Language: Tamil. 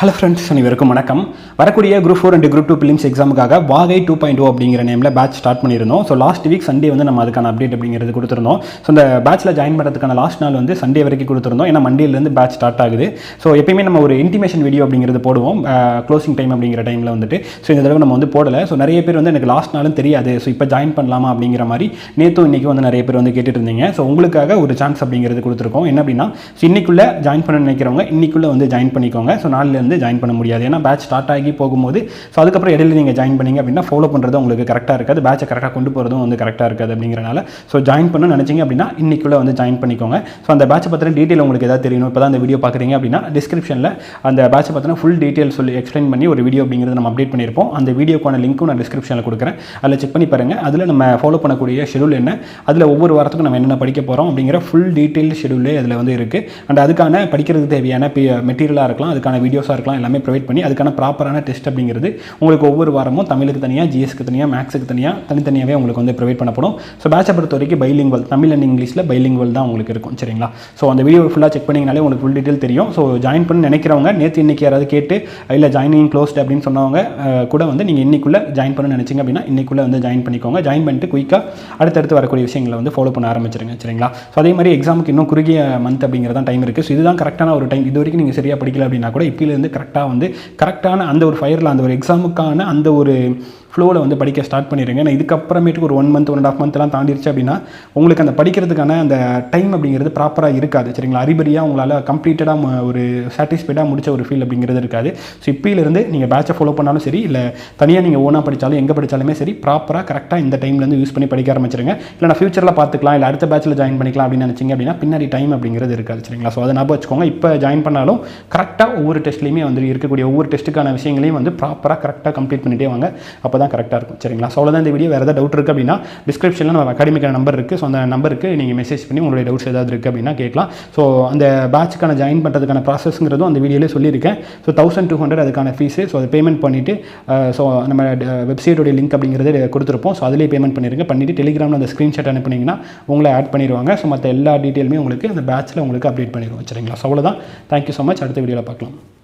ஹலோ ஃப்ரெண்ட்ஸ் அனைவருக்கும் வணக்கம். வரக்கூடிய group four and group two prelims எக்ஸாமுக்காக Vaagai two point ஓ அப்படிங்கிற நேமில் பேட்ச் ஸ்டார்ட் பண்ணியிருந்தோம். ஸோ லாஸ்ட் வீக் சண்டே வந்து நம்ம அதுக்கான அப்டேட் அப்படிங்கிறது கொடுத்துருந்தோம். ஸோ இந்த பேட்ச்சில் ஜாயின் பண்ணுறதுக்கான லாஸ்ட் நாள் வந்து சண்டே வரைக்கும் கொடுத்துருந்தோம். ஏன்னா மண்டேலேருந்து பேட்ச் ஸ்டார்ட் ஆகுது. ஸோ எப்பயுமே நம்ம ஒரு இன்டிமேஷன் வீடியோ அப்படிங்கிறது போடுவோம். க்ளோசிங் டைம் அப்படிங்கிற டைமில் வந்துட்டு. ஸோ இந்த தடவை நம்ம வந்து போடலை. ஸோ நிறைய பேர் வந்து எனக்கு லாஸ்ட் நாளும் தெரியாது. ஸோ இப்போ ஜாயின் பண்ணலாமா அப்படிங்கிற மாதிரி நேற்றும் இன்றைக்கி வந்து நிறைய பேர் வந்து கேட்டுட்டு இருந்தீங்க ஸோ உங்களுக்காக ஒரு சான்ஸ் அப்படிங்கிறது கொடுத்துருக்கோம். என்ன அப்படின்னா ஸோ இன்றைக்குள்ளே ஜாயின் பண்ண நினைக்கிறவங்க இன்னைக்குள்ளே வந்து ஜாயின் பண்ணிக்கோங்க. ஸோ நாளில் வந்து ஜாயின் பண்ண முடியாது. ஏன்னா பேட்ச் ஸ்டார்ட் ஆகி போகும்போது ஸோ அதுக்கப்புறம் இடையில நீங்கள் ஜாயின் பண்ணீங்க அப்படின்னா ஃபாலோ பண்ணுறது உங்களுக்கு கரெக்டாக இருக்காது. பேட்சை கரெக்டாக கொண்டு போகிறதும் வந்து கரெக்டாக இருக்காது அப்படிங்கிறனால ஸோ ஜாயின் பண்ண நினச்சிங்க அப்படின்னா இன்னைக்குள்ளே வந்து ஜாயின் பண்ணிக்கோங்க. ஸோ அந்த பேட்சை பற்றின டீட்டெயில் உங்களுக்கு எதாவது தெரியணும் இப்போ தான் அந்த வீடியோ பார்க்குறீங்க அப்படின்னா டிஸ்கிரிப்ஷனில் அந்த பேட்சை பற்றின ஃபுல் டீட்டெயில் சொல்லி எக்ஸ்பிளைன் பண்ணி ஒரு வீடியோ அப்படிங்கிறது நம்ம அப்டேட் பண்ணியிருப்போம். அந்த வீடியோக்கான லிங்க்கும் நான் டிஸ்கிரிப்ஷனில் கொடுக்குறேன். அதில் செக் பண்ணி பாருங்கள் அதில் நம்ம ஃபாலோ பண்ணக்கூடிய ஷெடியூல் என்ன அதில் ஒவ்வொரு வாரத்துக்கும் நம்ம என்னென்ன படிக்க போகிறோம் அப்படிங்கிற ஃபுல் டீட்டெயில் ஷெடியூலே அதில் வந்து இருக்குது அண்ட் அதுக்கான படிக்கிறதுக்கு தேவையான மெட்டீரியலாக இருக்கலாம் அதுக்கான வீடியோஸாக இருக்கலாம் எல்லாமே ப்ரொவைட் பண்ணி அதுக்கான ப்ராப்பரான டெஸ்ட் அப்படிங்கிறது உங்களுக்கு ஒவ்வொரு வாரமும் தமிழுக்கு தனியாக ஜிஎஸ்க்கு தனியாக மேக்ஸுக்கு தனியாக தனித்தனியாகவே உங்களுக்கு வந்து ப்ரொவைட் பண்ணப்படும். ஸோ பேட்சை பொறுத்த வரைக்கும் பைலிங்குவல் தமிழ் அண்ட் இங்கிலீஷில் பைலிங்குவல் தான் உங்களுக்கு இருக்கும் சரிங்களா? ஸோ அந்த வீடியோ ஃபுல்லாக செக் பண்ணிங்கனாலே உங்களுக்கு ஃபுல் டீட்டெயில் தெரியும். ஸோ ஜாயின் பண்ணி நினைக்கிறவங்க நேற்று இன்னைக்கு யாராவது கேட்டு இல்லை ஜாயினிங் க்ளோஸ்ட் அப்படின்னு சொன்னவங்க கூட வந்து நீங்கள் இன்னைக்குள்ளே ஜாயின் பண்ண நினச்சிங்க அப்படின்னா இன்னைக்குள்ளே வந்து ஜாயின் பண்ணிக்கோங்க. ஜாயின் பண்ணிட்டு குயிக்காக அடுத்தடுத்து வரக்கூடிய விஷயங்களை வந்து ஃபாலோ பண்ண ஆரம்பிச்சிருங்க சரிங்களா? ஸோ அதே மாதிரி எக்ஸாமுக்கு இன்னும் குறுகிய மந்த் அப்படிங்கிறதான் டைம் இருக்குது ஸோ இதுதான் கரெக்டான ஒரு டைம் இது வரைக்கும் நீங்கள் சரியாக படிக்கல அப்படின்னா கூட இப்பிலேருந்து கரெக்டாக வந்து கரெக்டான அந்த ஒரு ஃபயரில் அந்த ஒரு எக்ஸாமுக்கான அந்த ஒரு ஃப்ளோவில் வந்து படிக்க ஸ்டார்ட் பண்ணிடுங்க ஏன்னா இதுக்கப்புறமேட்டுக்கு ஒரு one month one and half மந்த்லாம் தாண்டிடுச்சு அப்படின்னா உங்களுக்கு அந்த படிக்கிறதுக்கான அந்த டைம் அப்படிங்கிறது ப்ராப்பராக இருக்காது சரிங்களா? அறிபடியாக உங்களால் கம்ப்ளீட்டடாக ஒரு சாட்டிஸ்ஃபைடாக முடிச்ச ஒரு ஃபீல் அப்படிங்கிறது இருக்காது. ஸோ இப்போலேருந்து நீங்கள் பேட்சை ஃபாலோ பண்ணாலும் சரி இல்லை தனியாக நீங்கள் ஓனாக படித்தாலும் எங்கே படித்தாலுமே சரி ப்ராப்பராக கரெக்டாக இந்த டைம்லேருந்து யூஸ் பண்ணி படிக்க ஆரம்பிச்சிருங்க. இல்லை நான் ஃபியூச்சரில் பார்த்துக்கலாம் இல்லை அடுத்த பேட்சில் ஜாயின் பண்ணிக்கலாம் அப்படின்னு நினச்சிங்க அப்படின்னா பின்னாடி டைம் அப்படிங்கிறது இருக்காது சரிங்களா? ஸோ அதை ஞாபகம் வச்சுக்கோங்க. இப்போ ஜாயின் பண்ணாலும் கரெக்டாக ஒவ்வொரு டெஸ்ட்லேயும் வந்து இருக்கக்கூடிய ஒவ்வொரு டெஸ்ட்டுக்கான விஷயங்களையும் வந்து ப்ராப்பராக கரெக்டாக கம்ப்ளீட் பண்ணிட்டே வாங்க. அப்போ தான் கரெக்டாக இருக்கும். சரிங்களா? ஸோ அவ்வளோதான் இந்த வீடியோ வேறு ஏதாவது டவுட் இருக்குது அப்படின்னா டிஸ்கிரிப்ஷனில் நம்ம அகாடமிக்கான நம்பர் இருக்குது ஸோ அந்த நம்பருக்கு நீங்கள் மெசேஜ் பண்ணி உங்களுடைய டவுட்ஸ் ஏதாவது இருக்குது அப்படின்னா கேட்கலாம். ஸோ அந்த பேட்ச்சுக்கான ஜாயின் பண்ணுறதுக்கான ப்ராசஸ்ங்கிறதும் அந்த வீடியோலேயே சொல்லியிருக்கேன். ஸோ தௌசண்ட் டூ ஹண்ட்ரட் அதுக்கான ஃபீஸு ஸோ அதை பேமெண்ட் பண்ணிவிட்டு ஸோ நம்ம வெப்சைட்டோடைய லிங்க் அப்படிங்கிறத கொடுத்துருப்போம். ஸோ அதிலே பேமெண்ட் பண்ணிடுங்க பண்ணிவிட்டு டெலிகிராமில் அந்த ஸ்க்ரீன்ஷாட் அனுப்புனீங்கன்னா உங்களை ஆட் பண்ணிடுவாங்க. ஸோ மற்ற எல்லா டீட்டெயிலுமே உங்களுக்கு அந்த பேட்ச்சில் உங்களுக்கு அப்டேட் பண்ணிடுவோம். சரிங்களா? ஸோ அவ்வளோதான் தேங்க்யூ ஸோ மச் அடுத்த வீடியோவில் பார்க்கலாம்.